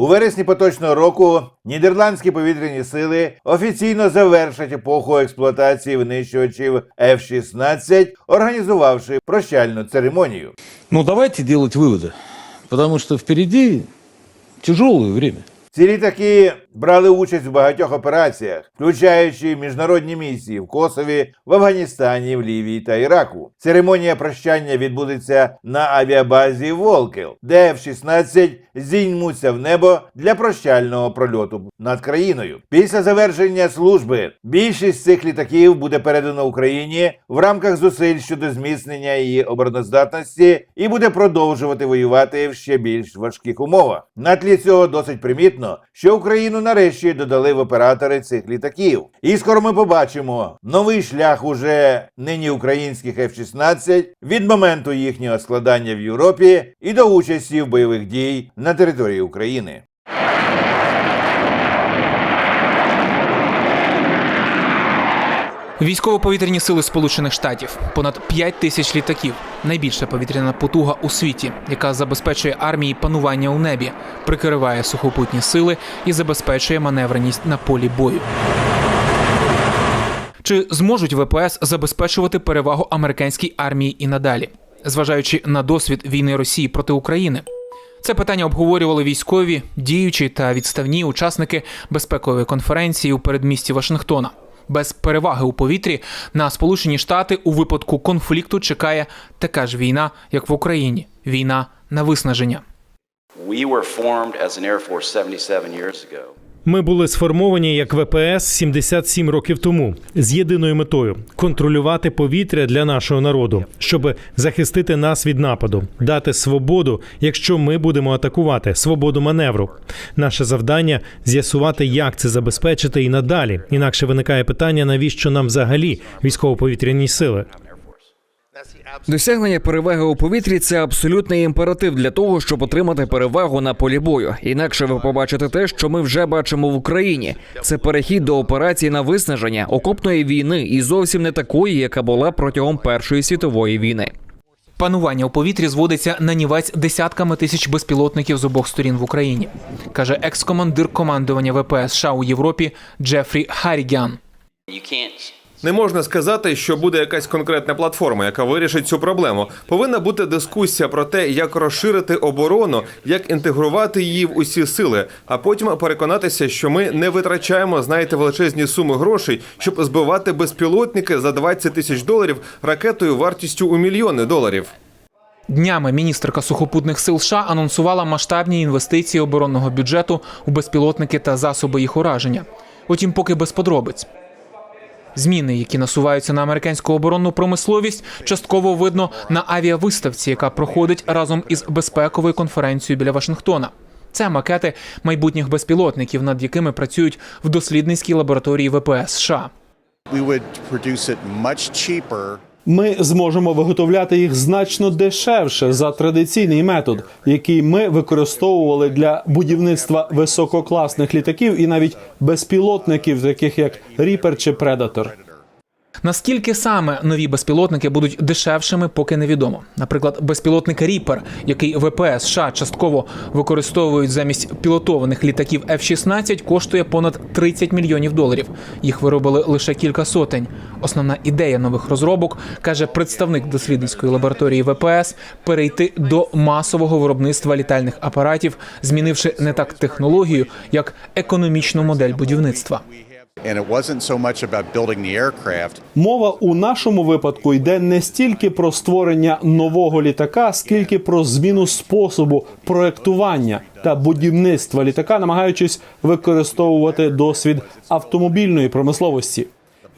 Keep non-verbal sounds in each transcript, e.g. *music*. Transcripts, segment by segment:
У вересні поточного року нідерландські повітряні сили офіційно завершать епоху експлуатації винищувачів F-16, організувавши прощальну церемонію. Ну, давайте робити виводи, Потому що впереді тяжелое время. Ці літаки брали участь в багатьох операціях, включаючи міжнародні місії в Косові, в Афганістані, в Лівії та Іраку. Церемонія прощання відбудеться на авіабазі Волкел, де F-16 зіймуться в небо для прощального прольоту над країною. Після завершення служби більшість цих літаків буде передано Україні в рамках зусиль щодо зміцнення її обороноздатності і буде продовжувати воювати в ще більш важких умовах. На тлі цього досить примітно, що Україну нарешті додали в оператори цих літаків. І скоро ми побачимо новий шлях уже нині українських F-16 від моменту їхнього складання в Європі і до участі в бойових дій на території України. Військово-повітряні сили Сполучених Штатів понад 5 тисяч літаків, найбільша повітряна потуга у світі, яка забезпечує армії панування у небі, прикриває сухопутні сили і забезпечує маневреність на полі бою. Чи зможуть ВПС забезпечувати перевагу американській армії і надалі, зважаючи на досвід війни Росії проти України? Це питання обговорювали військові, діючі та відставні учасники безпекової конференції у передмісті Вашингтона. Без переваги у повітрі на Сполучені Штати у випадку конфлікту чекає така ж війна, як в Україні війна на виснаження. We were formed as an Air Force 77 years ago. Ми були сформовані як ВПС 77 років тому з єдиною метою контролювати повітря для нашого народу, щоб захистити нас від нападу, дати свободу, якщо ми будемо атакувати, свободу маневру. Наше завдання з'ясувати, як це забезпечити і надалі. Інакше виникає питання, навіщо нам взагалі військово-повітряні сили. Досягнення переваги у повітрі це абсолютний імператив для того, щоб отримати перевагу на полі бою. Інакше ви побачите те, що ми вже бачимо в Україні. Це перехід до операції на виснаження окопної війни і зовсім не такої, яка була протягом Першої світової війни. Панування у повітрі зводиться на нівець десятками тисяч безпілотників з обох сторін в Україні, каже екс-командир командування ВПС США у Європі Джефрі Харрігян. Не можна сказати, що буде якась конкретна платформа, яка вирішить цю проблему. Повинна бути дискусія про те, як розширити оборону, як інтегрувати її в усі сили, а потім переконатися, що ми не витрачаємо, знаєте, величезні суми грошей, щоб збивати безпілотники за 20 тисяч доларів ракетою вартістю у мільйони доларів. Днями міністерка сухопутних сил США анонсувала масштабні інвестиції оборонного бюджету у безпілотники та засоби їх ураження. Утім, поки без подробиць. Зміни, які насуваються на американську оборонну промисловість, частково видно на авіавиставці, яка проходить разом із безпековою конференцією біля Вашингтона. Це макети майбутніх безпілотників, над якими працюють в дослідницькій лабораторії ВПС США. Ми зможемо виготовляти їх значно дешевше за традиційний метод, який ми використовували для будівництва висококласних літаків і навіть безпілотників, таких як Ріпер чи Предатор. Наскільки саме нові безпілотники будуть дешевшими, поки невідомо. Наприклад, безпілотник Ріпер, який ВПС США частково використовують замість пілотованих літаків F-16, коштує понад 30 мільйонів доларів. Їх виробили лише кілька сотень. Основна ідея нових розробок каже представник дослідницької лабораторії ВПС перейти до масового виробництва літальних апаратів, змінивши не так технологію, як економічну модель будівництва. Мова у нашому випадку йде не стільки про створення нового літака, скільки про зміну способу проектування та будівництва літака, намагаючись використовувати досвід автомобільної промисловості.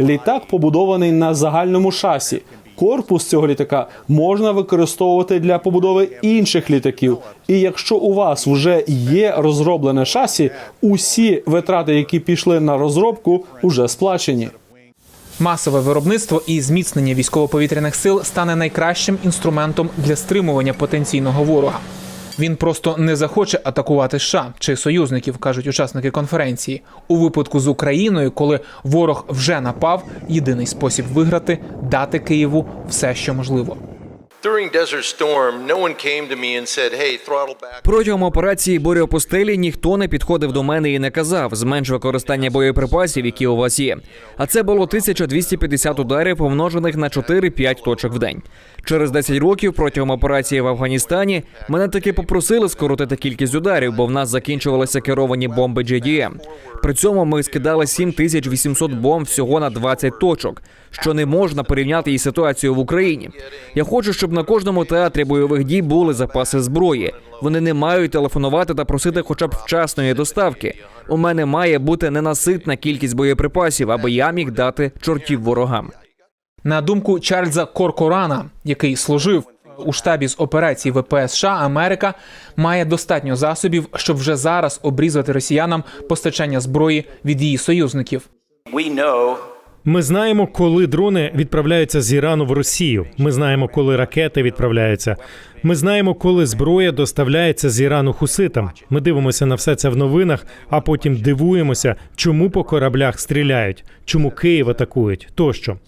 Літак побудований на загальному шасі. Корпус цього літака можна використовувати для побудови інших літаків. І якщо у вас вже є розроблене шасі, усі витрати, які пішли на розробку, вже сплачені. Масове виробництво і зміцнення військово-повітряних сил стане найкращим інструментом для стримування потенційного ворога. Він просто не захоче атакувати США чи союзників, кажуть учасники конференції. У випадку з Україною, коли ворог вже напав, єдиний спосіб виграти дати Києву все, що можливо. Протягом операції «Буря пустелі» ніхто не підходив до мене і не казав зменш використання боєприпасів, які у вас є. А це було 1250 ударів, помножених на 4-5 точок в день. Через 10 років протягом операції в Афганістані мене таки попросили скоротити кількість ударів, бо в нас закінчувалися керовані бомби JDM. При цьому ми скидали 7800 бомб всього на 20 точок, що не можна порівняти із ситуацією в Україні. Я хочу, щоб на кожному театрі бойових дій були запаси зброї. Вони не мають телефонувати та просити хоча б вчасної доставки. У мене має бути ненаситна кількість боєприпасів, аби я міг дати чортів ворогам. На думку Чарльза Коркорана, який служив у штабі з операції ВПС США, Америка має достатньо засобів, щоб вже зараз обрізати росіянам постачання зброї від її союзників. Ми знаємо, коли дрони відправляються з Ірану в Росію. Ми знаємо, коли ракети відправляються. Ми знаємо, коли зброя доставляється з Ірану хуситам. Ми дивимося на все це в новинах, а потім дивуємося, чому по кораблях стріляють, чому Київ атакують тощо.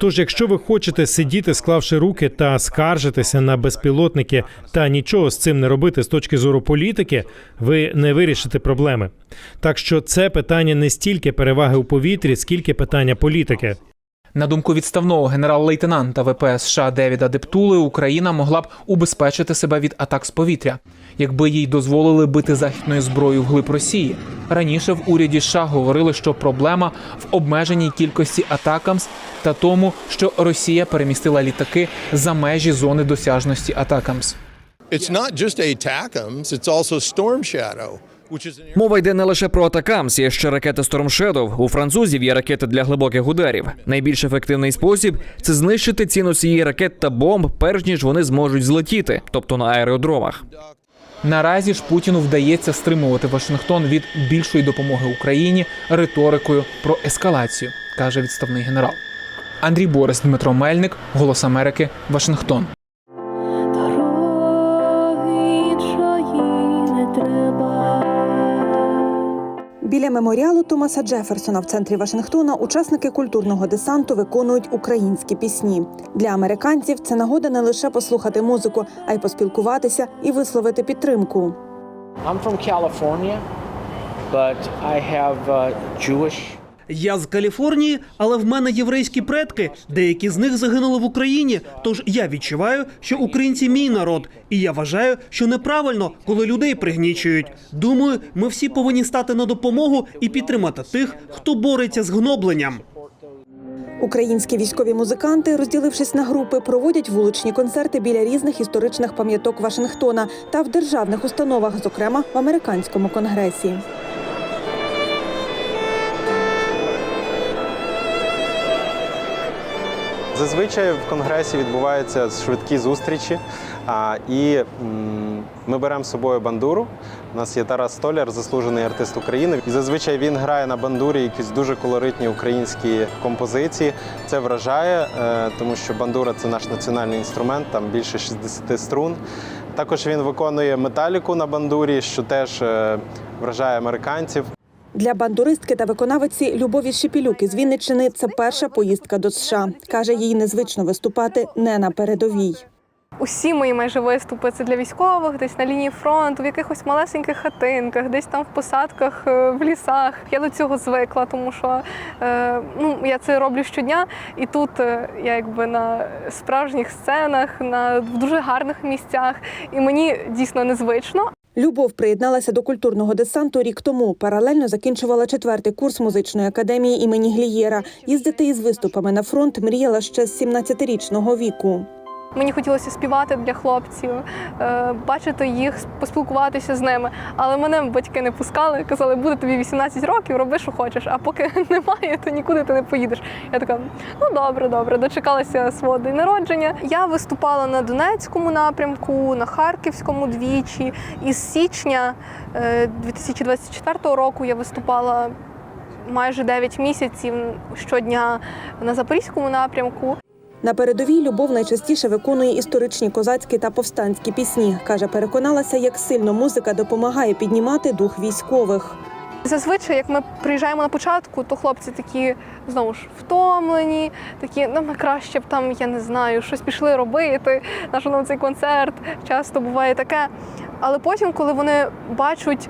Тож, якщо ви хочете сидіти, склавши руки та скаржитися на безпілотники та нічого з цим не робити з точки зору політики, ви не вирішите проблеми. Так що це питання не стільки переваги у повітрі, скільки питання політики. На думку відставного генерал-лейтенанта ВПС США Девіда Дептули, Україна могла б убезпечити себе від атак з повітря, якби їй дозволили бити західною зброєю вглиб Росії. Раніше в уряді США говорили, що проблема в обмеженій кількості атакамс та тому, що Росія перемістила літаки за межі зони досяжності атакамс. It's not just ATACMS, it's also Storm Shadow, Мова йде не лише про атакамс, є ще ракети Storm Shadow. У французів є ракети для глибоких ударів. Найбільш ефективний спосіб це знищити ці носії ракет та бомб, перш ніж вони зможуть злетіти, тобто на аеродромах. Наразі ж Путіну вдається стримувати Вашингтон від більшої допомоги Україні риторикою про ескалацію, каже відставний генерал. Андрій Борис, Дмитро Мельник, Голос Америки, Вашингтон. Біля меморіалу Томаса Джеферсона в центрі Вашингтона учасники культурного десанту виконують українські пісні. Для американців це нагода не лише послухати музику, а й поспілкуватися і висловити підтримку. I'm from California, but I have uh, Jewish Я з Каліфорнії, але в мене єврейські предки. Деякі з них загинули в Україні. Тож я відчуваю, що українці мій народ, і я вважаю, що неправильно, коли людей пригнічують. Думаю, ми всі повинні стати на допомогу і підтримати тих, хто бореться з гнобленням. Українські військові музиканти, розділившись на групи, проводять вуличні концерти біля різних історичних пам'яток Вашингтона та в державних установах, зокрема в американському конгресі. Зазвичай в конгресі відбуваються швидкі зустрічі, і ми беремо з собою бандуру. У нас є Тарас Столяр, заслужений артист України. І зазвичай він грає на бандурі якісь дуже колоритні українські композиції. Це вражає, е, тому що бандура це наш національний інструмент, там більше 60 струн. Також він виконує металіку на бандурі, що теж е, вражає американців. Для бандуристки та виконавиці Любові Шепілюк із Вінниччини це перша поїздка до США. каже, їй незвично виступати не на передовій. Усі мої майже виступи це для військових, десь на лінії фронту, в якихось малесеньких хатинках, десь там в посадках, е, в лісах. Я до цього звикла, тому що е, ну, я це роблю щодня, і тут е, я якби на справжніх сценах, на в дуже гарних місцях, і мені дійсно незвично. Любов приєдналася до культурного десанту рік тому. Паралельно закінчувала четвертий курс музичної академії імені Глієра. Їздити із виступами на фронт мріяла ще з 17-річного віку. Мені хотілося співати для хлопців, е, бачити їх, поспілкуватися з ними. Але мене батьки не пускали, казали, буде тобі 18 років, роби, що хочеш. А поки *laughs* немає, то нікуди ти не поїдеш. Я така, ну добре, добре, дочекалася свого день народження. Я виступала на Донецькому напрямку, на Харківському двічі. Із січня е, 2024 року я виступала. Майже 9 місяців щодня на запорізькому напрямку. На передовій Любов найчастіше виконує історичні козацькі та повстанські пісні. каже, переконалася, як сильно музика допомагає піднімати дух військових. Зазвичай, як ми приїжджаємо на початку, то хлопці такі знову ж втомлені, такі ну краще б там, я не знаю, щось пішли робити, наш нам цей концерт. Часто буває таке. Але потім, коли вони бачать,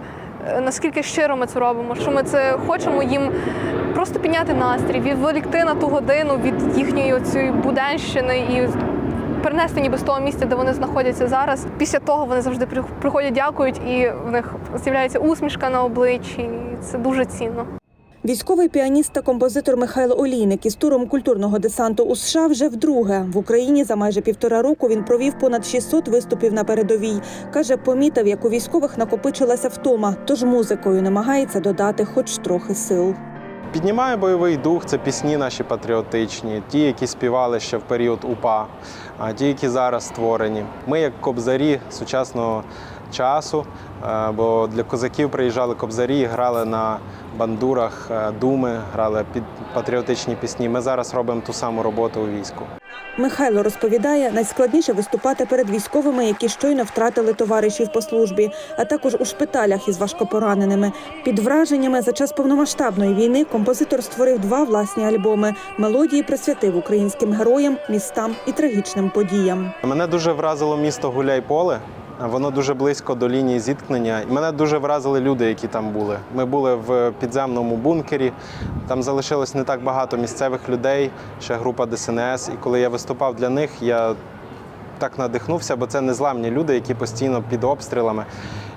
наскільки щиро ми це робимо, що ми це хочемо їм просто підняти настрій, відволікти на ту годину від їхньої цієї буденщини і перенести ніби з того місця, де вони знаходяться зараз. Після того вони завжди при- приходять, дякують, і в них з'являється усмішка на обличчі. І це дуже цінно. Військовий піаніст та композитор Михайло Олійник із туром культурного десанту у США вже вдруге в Україні за майже півтора року він провів понад 600 виступів на передовій. каже, помітив, як у військових накопичилася втома, тож музикою намагається додати хоч трохи сил. Піднімає бойовий дух, це пісні наші патріотичні, ті, які співали ще в період УПА, а ті, які зараз створені. Ми, як кобзарі сучасного часу, е, бо для козаків приїжджали кобзарі, грали на бандурах е, думи, грали під патріотичні пісні. Ми зараз робимо ту саму роботу у війську. Михайло розповідає, найскладніше виступати перед військовими, які щойно втратили товаришів по службі, а також у шпиталях із важкопораненими. Під враженнями за час повномасштабної війни композитор створив два власні альбоми. Мелодії присвятив українським героям, містам і трагічним подіям. Мене дуже вразило місто Гуляйполе. Воно дуже близько до лінії зіткнення. Мене дуже вразили люди, які там були. Ми були в підземному бункері. Там залишилось не так багато місцевих людей, ще група ДСНС. І коли я виступав для них, я так надихнувся, бо це незламні люди, які постійно під обстрілами.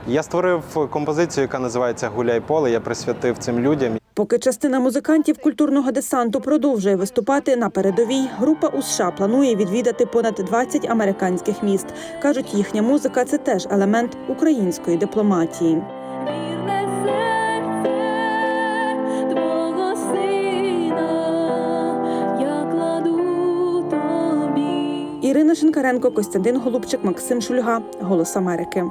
Я створив композицію, яка називається Гуляй поле. Я присвятив цим людям. Поки частина музикантів культурного десанту продовжує виступати на передовій, група у США планує відвідати понад 20 американських міст. кажуть, їхня музика це теж елемент української дипломатії. Ірина Шинкаренко, Костянтин Голубчик, Максим Шульга. Голос Америки.